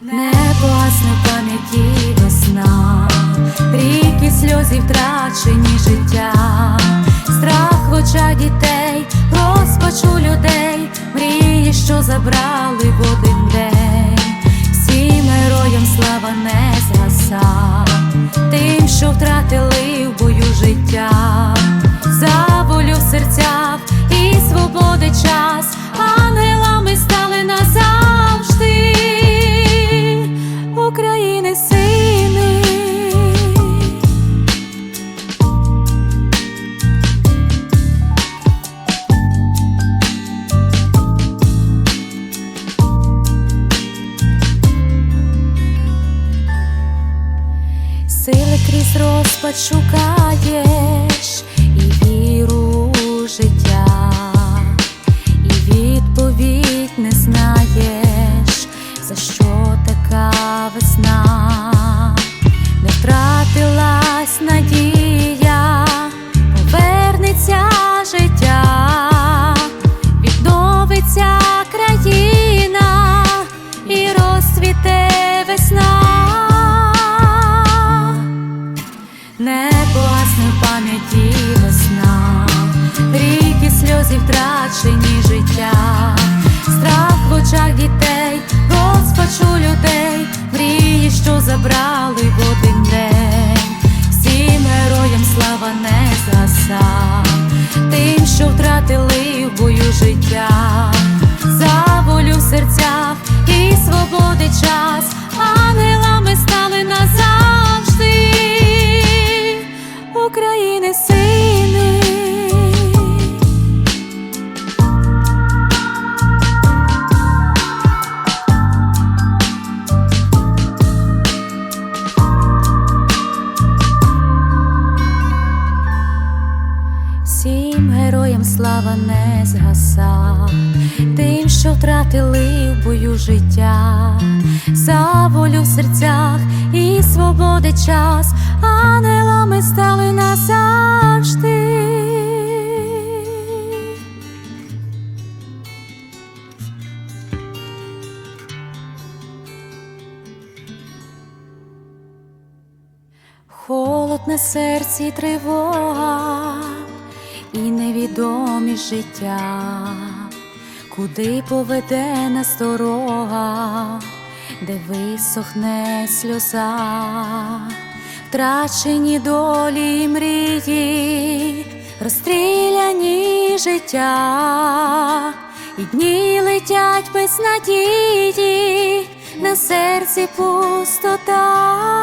Не погасне пам'яті весна, ріки сльози втрачені життя, страх в очах дітей, розпачу людей, мрії, що забрали в один день, всім героям слава не згаса, тим, що втратили в бою життя, розпад шукаєш втрачені життя, страх в очах дітей, розпачу людей, мрії, що забрали в один день, всім героям слава не заса, тим, що втратили в бою життя, слава не згаса, тим, що втратили в бою життя, за волю в серцях і свободи час, ангелами стали назавжди. Холод на серці тривога і невідомість життя, куди поведе нас дорога, де висохне сльоза, втрачені долі й мрії, розстріляні життя, і дні летять без надії, на серці пустота.